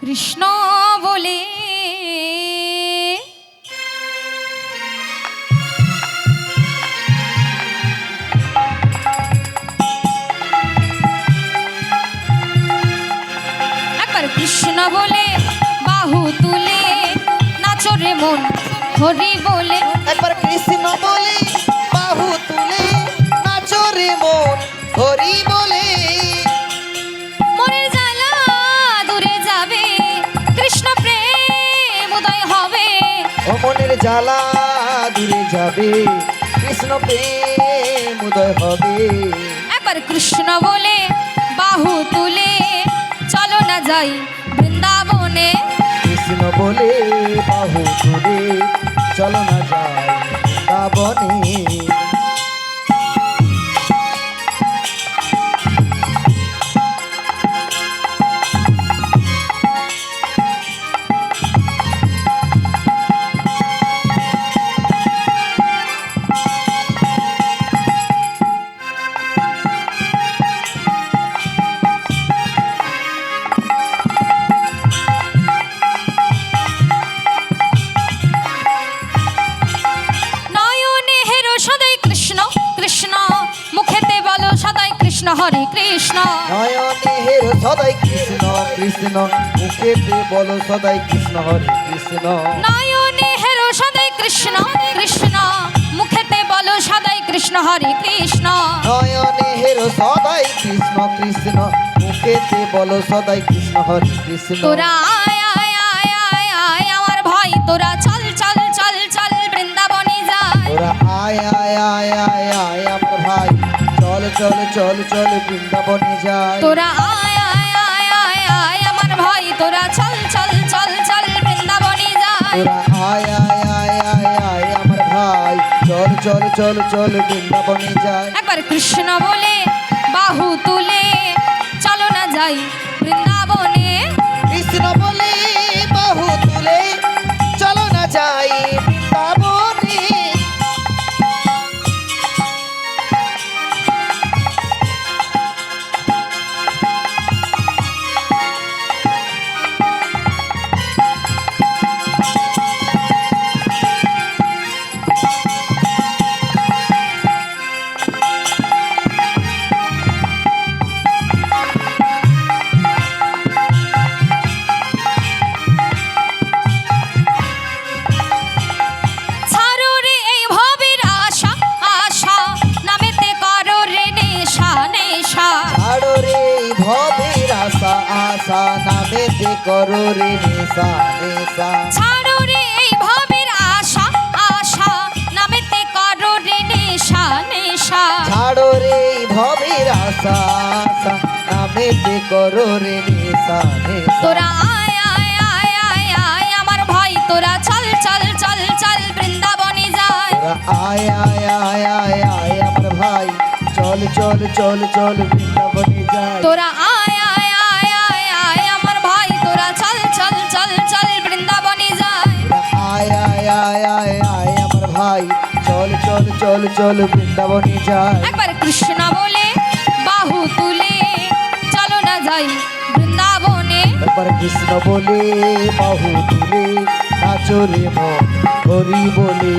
কৃষ্ণ বলে কৃষ্ণ বলে বাহু তুলে নাচরে মন হরি বলে। একবার কৃষ্ণ বলে ও জ্বালা দূরে যাবে। কৃষ্ণ প্রেম উদয় হবে। একবার কৃষ্ণ বলে বাহু তুলে চলো না যাই বৃন্দাবনে। কৃষ্ণ বলে বাহু তুলে চলো না যাই দাবনে হরে কৃষ্ণ। নয়নে হের সদাই কৃষ্ণ কৃষ্ণ মুখেতে বলো সদাই কৃষ্ণ হরে কৃষ্ণ। নয়নে হেরো সদাই কৃষ্ণ কৃষ্ণ মুখেতে বলো সদাই কৃষ্ণ হরে কৃষ্ণ। নয়নে হের সদাই কৃষ্ণ কৃষ্ণ মুখেতে বলো সদাই কৃষ্ণ হরে কৃষ্ণ। তোরা আয় আয় আয় আয় আয় আমার ভাই তোরা চল চল চল চল বৃন্দাবনে যায় তোরা আয় আয় আয় আয় আয় আমার ভাই। চল চল চল চল বৃন্দাবনে যাই। তোরা আয় আয় আয় আয় আয় আমার ভাই তোরা চল চল চল চল বৃন্দাবনে যায় তোরা আয় আয় আয় আয় আয় আমার ভাই। চল চল চল চল বৃন্দাবনে যাই। একবার কৃষ্ণ বলে বাহু তুলে চলো না যাই। নামেতে করো রে নেশা নেশা। ছাড়ো রে এই ভবের আশা আশা। নামেতে করো রে নেশা নেশা। ছাড়ো রে ভবের আশা আশা। নামেতে করো রে নেশা নেশা। তোরা আয় আয় আয় আয় আয়। আমার ভাই তোরা চল চল চল চল। বৃন্দাবনে যায়। তোরা আয় আয় আয় আয় আয়। আমার ভাই চল চল চল চল। বৃন্দাবনে যাই তোরা আয় চল চল বৃন্দাবনে যাই। একবার কৃষ্ণ বলে বাহু তুলে চলো না যাই বৃন্দাবনে। একবার কৃষ্ণ বলে বাহু তুলে নাচো রে মন হরি বলে।